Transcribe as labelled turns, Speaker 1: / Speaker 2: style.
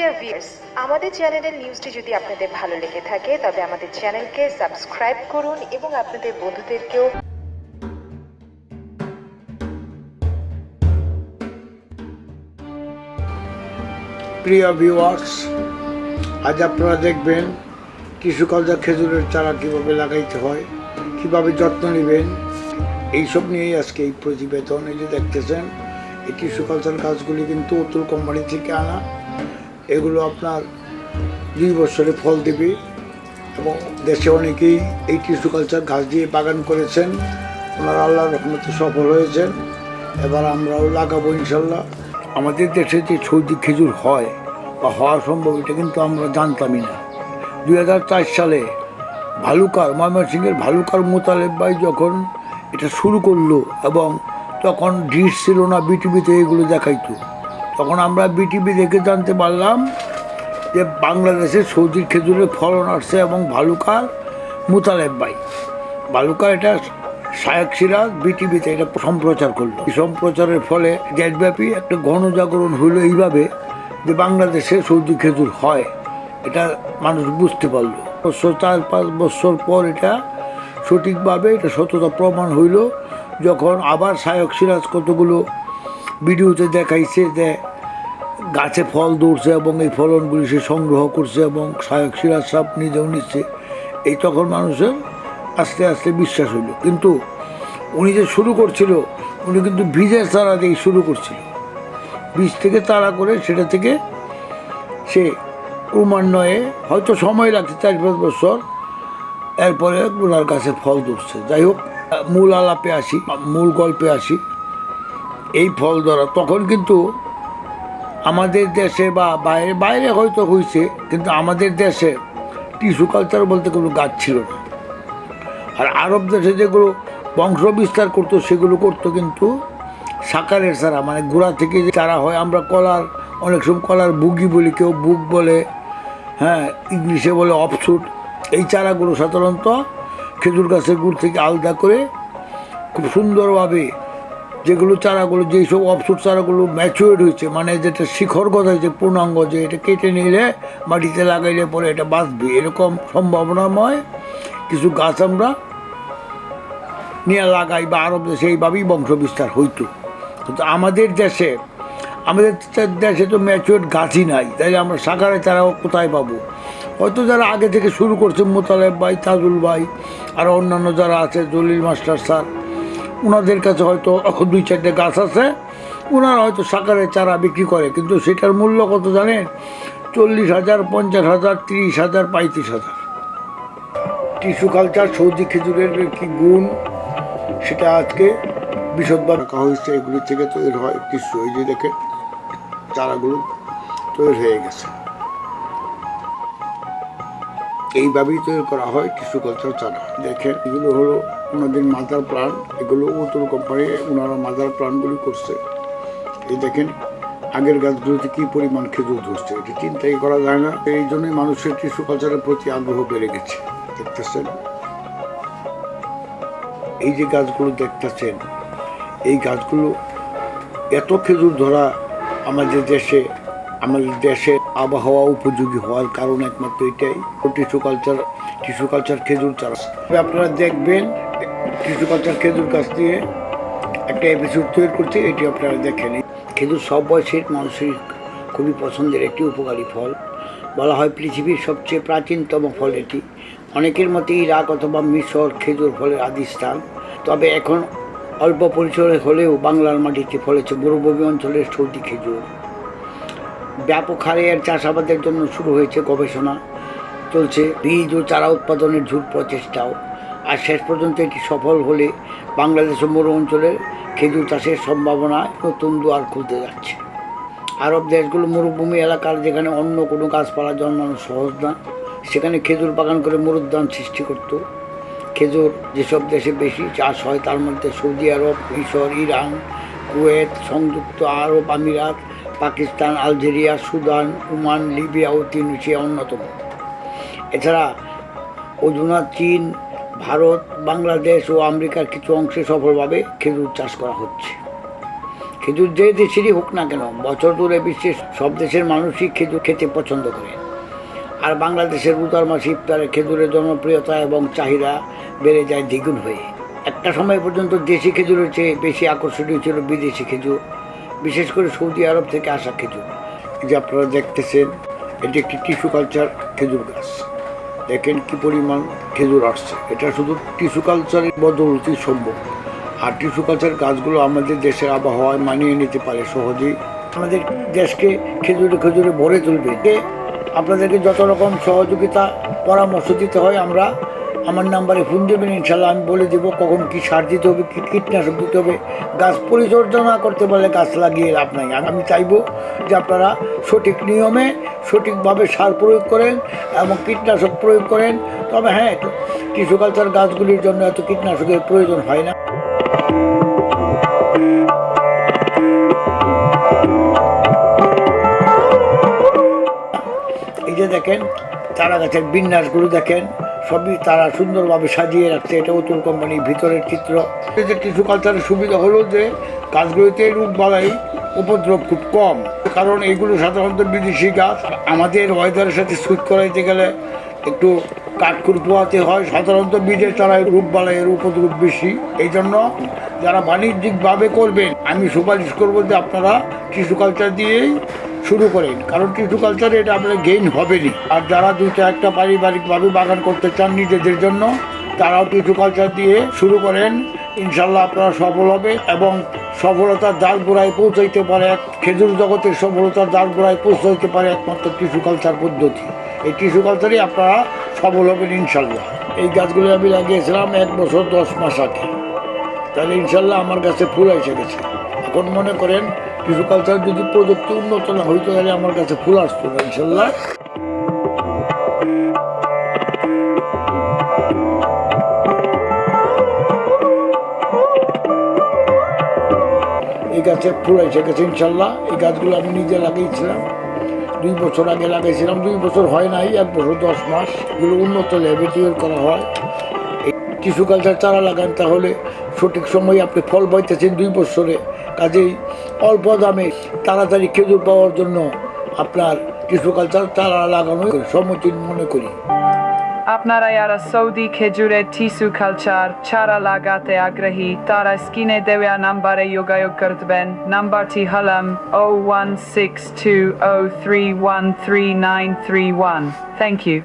Speaker 1: Dear viewers আমাদের চ্যানেলের নিউজটি যদি আপনাদের ভালো লেগে থাকে, তবে আমাদের চ্যানেলকে সাবস্ক্রাইব করুন এবং আপনাদের বন্ধুদেরকেও
Speaker 2: প্রিয় ভিউয়ার্স আজ আপনারা দেখবেন কৃষিকালচার খেজুরের চারা কীভাবে লাগাইতে হয়, কীভাবে যত্ন নেবেন, এইসব নিয়েই আজকে এই প্রতিবেদন। এই যে দেখতেছেন, এই কৃষিকালচার গাছগুলি কিন্তু অতুল কোম্পানি থেকে আনা। এগুলো আপনার দুই বছরে ফল দেবে এবং দেশে অনেকেই এই কৃষিকালচার গাছ দিয়ে বাগান করেছেন। ওনারা আল্লাহর রহমতে সফল হয়েছেন। এবার আমরাও লাগাবো ইনশাল্লাহ। আমাদের দেশে যে সৌদি খেজুর হয় বা হওয়া সম্ভব, এটা কিন্তু আমরা জানতামই না। দুই হাজার চার সালে ভালুকার, ময়মনসিংহের ভালুকার মোতালেব ভাই যখন এটা শুরু করল এবং তখন ডিশ ছিল না বিটিভিতে এগুলো দেখাইতো। তখন আমরা বিটিভি দেখে জানতে পারলাম যে বাংলাদেশে সৌদির খেজুরের ফলন আসছে এবং ভালুকার মুতালেব ভাই। বালুকার এটা সায়ক সিরাজ বিটিভিতে এটা সম্প্রচার করল। এই সম্প্রচারের ফলে দেশব্যাপী একটা গণজাগরণ হইল এইভাবে যে বাংলাদেশে সৌদি খেজুর হয়। এটা মানুষ বুঝতে পারল। বছর চার পাঁচ বছর পর এটা সঠিকভাবে এটা সততা প্রমাণ হইল যখন আবার সায়ক সিরাজ কতগুলো ভিডিওতে দেখাইছে যে গাছে ফল ধরছে এবং এই ফলনগুলি সে সংগ্রহ করছে এবং সিরাজ সাহেব নিজেও নিচ্ছে। এই তখন মানুষের আস্তে আস্তে বিশ্বাস হইল। কিন্তু উনি যে শুরু করছিল, উনি কিন্তু বীজের চারা দিয়ে শুরু করছিল। বীজ থেকে তাড়া করে সেটা থেকে সে ক্রমান্বয়ে হয়তো সময় লাগছে চার পাঁচ বছর, এরপরে ওনার কাছে ফল ধরছে। যাই হোক, মূল আলাপে আসি, মূল গল্পে আসি। এই ফল ধরা, তখন কিন্তু আমাদের দেশে বা বাইরে বাইরে হয়তো হয়েছে কিন্তু আমাদের দেশে টিস্যু কালচার বলতে কোনো গাছ ছিল না। আর আরব দেশে যেগুলো বংশ বিস্তার করতো, সেগুলো করতো কিন্তু সাকারের চারা মানে গোড়া থেকে যে চারা হয়, আমরা কলার, অনেক সময় কলার বুগি বলি, কেউ বুক বলে হ্যাঁ ইংলিশে বলে অফসুট। এই চারাগুলো সাধারণত খেজুর গাছের গুড় থেকে আলাদা করে খুব সুন্দরভাবে যেগুলো চারাগুলো, যেই সব অফসুট চারাগুলো ম্যাচুয়েড হয়েছে মানে যেটা শিখর শিখরগত হয়েছে পূর্ণাঙ্গ, যে এটা কেটে নিলে মাটিতে লাগাইলে পরে এটা বাঁচবে। এরকম সম্ভাবনাময় কিছু গাছ আমরা নিয়ে লাগাই বা আরব দেশে এইভাবেই বংশ বিস্তার হইতো। কিন্তু আমাদের দেশে আমাদের দেশে তো ম্যাচুয়ার গাছই নাই। তাই আমরা সাকারে তারাও কোথায় পাবো? হয়তো যারা আগে থেকে শুরু করছে মোতালেব ভাই, তাজুল ভাই, আর অন্যান্য যারা আছে, জলিল মাস্টার স্যার ওনাদের কাছে হয়তো দুই চারটে গাছ আছে ওনারা হয়তো সাকারের চারা বিক্রি করে, কিন্তু সেটার মূল্য কত জানেন? চল্লিশ হাজার, পঞ্চাশ হাজার, তিরিশ হাজার, পঁয়ত্রিশ হাজার। টিস্যু কালচার সৌদি খেজুরের কি গুণ, সেটা আজকে বিশদভাবে রাখা হয়েছে থেকে তৈরি হয় টিস্যু। এই যে দেখে চারাগুলো তৈরি হয়ে গেছে। এইভাবেই তৈরি করা হয় টিস্যু কালচার চারা দেখেন, এগুলো হলো ওনাদের মাদার প্লান্ট এগুলো উত্তর কোম্পানি ওনারা মাদার প্লান্টগুলি করছে। এই দেখেন, আগের গাছগুলোতে কি পরিমাণ খেজুর ধরছে। এটি চিন্তাই করা যায় না, এই জন্যই মানুষের টিস্যু কালচারের প্রতি আগ্রহ বেড়ে গেছে। দেখতেছেন? এই যে গাছগুলো দেখতেছেন, এই গাছগুলো এত খেজুর ধরা আমাদের দেশে আমাদের দেশে আবহাওয়া উপযোগী হওয়ার কারণ একমাত্র এটাই। টিস্যু কালচার টিস্যু কালচার খেজুর চাষ। আপনারা দেখবেন টিস্যু কালচার খেজুর গাছ দিয়ে একটা এপিসোড তৈরি করছে, এটি আপনারা দেখেন। খেজুর সব বয়সের মানুষের খুবই পছন্দের একটি উপকারী ফল। বলা হয় পৃথিবীর সবচেয়ে প্রাচীনতম ফল এটি। অনেকের মতে ইরাক অথবা মিশর খেজুর ফলের আদি স্থান। তবে এখন অল্প পরিসরে হলেও বাংলার মাটিতে ফলেছে মরুভূমি অঞ্চলের সর্দি খেজুর। ব্যাপক হারে এর চাষাবাদের জন্য শুরু হয়েছে গবেষণা চলছে। বীজ ও চারা উৎপাদনের ঝুট প্রচেষ্টাও। আর শেষ পর্যন্ত এটি সফল হলে বাংলাদেশ মরু অঞ্চলের খেজুর চাষের সম্ভাবনা নতুন দুয়ার খুলতে যাচ্ছে। আরব দেশগুলো মরুভূমি এলাকার যেখানে অন্য কোনো গাছপালা জন্মানো সহজ না, সেখানে খেজুর বাগান করে মরুদ্যান সৃষ্টি করত। খেজুর যেসব দেশে বেশি চাষ হয়, তার মধ্যে সৌদি আরব, মিশর, ইরান, কুয়েত, সংযুক্ত আরব আমিরাত Pakistan, Algeria, Sudan, Oman, Libya ও তিউনিসিয়া অন্যতম। এছাড়া অধুনা চীন, ভারত, বাংলাদেশ ও আমেরিকার কিছু অংশে সফলভাবে খেজুর চাষ করা হচ্ছে। খেজুর যে দেশেরই হোক না কেন, বছর ধরে বিশ্বের সব দেশের মানুষই খেজুর খেতে পছন্দ করে। আর বাংলাদেশের উত্তর মাসে ইফতারে খেজুরের জনপ্রিয়তা এবং চাহিদা বেড়ে যায় দ্বিগুণ হয়ে। একটা সময় পর্যন্ত দেশি খেজুরের চেয়ে বেশি আকর্ষণীয় ছিল বিদেশি খেজুর। বিশেষ করে সৌদি আরব থেকে আসা খেজুর। যে আপনারা দেখতেছেন, এটি একটি টিস্যু কালচার খেজুর গাছ। দেখেন কি পরিমাণ খেজুর আসছে। এটা শুধু টিস্যু কালচারের বদলতি সম্ভব। আর টিস্যু কালচার গাছগুলো আমাদের দেশের আবহাওয়ায় মানিয়ে নিতে পারে সহজেই। আমাদের দেশকে খেজুরে খেজুরে ভরে তুলবে। আপনাদেরকে যত রকম সহযোগিতা, পরামর্শ দিতে হয় আমরা আমার নাম্বারে ফোন দেবেন, ইনশাল্লাহ আমি বলে দেবো কখন কী সার দিতে হবে, কী কীটনাশক দিতে হবে। গাছ পরিচর্যা করতে পারলে গাছ লাগিয়ে লাভ নাই। আমি চাইব যে আপনারা সঠিক নিয়মে সঠিকভাবে সার প্রয়োগ করেন এবং কীটনাশক প্রয়োগ করেন। তবে হ্যাঁ টিস্যু কালচার গাছগুলির জন্য এত কীটনাশকের প্রয়োজন হয় না। এই যে দেখেন চারা গাছের বিন্যাসগুলো দেখেন। সবই তারা সুন্দরভাবে সাজিয়ে রাখছে। এটা অতুল কোম্পানির ভিতরের চিত্র। যে টিস্যু কালচারের সুবিধা হলো যে, গাছগুলিতে রোগ বালাই উপদ্রব খুব কম। কারণ এগুলো সাধারণত বিদেশি গাছ। আমাদের ওয়েদারের সাথে সুইট করাইতে গেলে একটু কাঠকুর পোয়াতে হয়। সাধারণত বীজের চারায় রোগ বালাইয়ের উপদ্রব বেশি। এই জন্য যারা বাণিজ্যিকভাবে করবেন, আমি সুপারিশ করব যে আপনারা টিস্যু কালচার দিয়েই শুরু করেন কারণ টিস্যু কালচারে এটা আপনার গেইন হবেনি। আর যারা দুইটা একটা পারিবারিকভাবে বাগান করতে চান নিজেদের জন্য, তারাও টিস্যু কালচার দিয়ে শুরু করেন। ইনশাল্লাহ আপনারা সফল হবে এবং সফলতার দ্বার গোড়ায় পৌঁছাইতে পারে এক খেজুর জগতের সফলতার দ্বার গোড়ায় পৌঁছাইতে পারে একমাত্র টিস্যু কালচার পদ্ধতি। এই টিস্যু কালচারই আপনারা সফল হবেন ইনশাল্লাহ এই গাছগুলো আমি লাগিয়েছিলাম এক বছর দশ মাস আগে। তাহলে ইনশাল্লাহ আমার কাছে ফুল এসে গেছে। এখন মনে করেন টিস্যু কালচার যদি প্রযুক্তি উন্নত না হইতো তাহলে আমার কাছে ফুল আসতো না, ইনশাল্লাহ। এই গাছে ফুল এসে গেছে, ইনশাল্লাহ। এই গাছগুলো আমি নিজে লাগিয়েছিলাম। দুই বছর আগে লাগিয়েছিলাম, দুই বছর হয় নাই, এক বছর দশ মাস। এগুলো উন্নত ল্যাবে তৈরি করা হয়। টিস্যু কালচার চারা লাগান, তাহলে সঠিক সময়ে আপনি ফল পাইতেছেন দুই বছরে। কাজেই অল্প দামে তাড়াতাড়ি খেজুর পাওয়ার জন্য আপনার টিস্যু কালচার চারা লাগানো সমীচীন মনে করি।
Speaker 3: আপনারা যারা সৌদি খেজুরের টিস্যু কালচার চারা লাগাতে আগ্রহী, তারা স্ক্রিনে দেওয়া নাম্বারে যোগাযোগ করবেন। নাম্বারটি হলাম O one six two O three one three nine three one thank you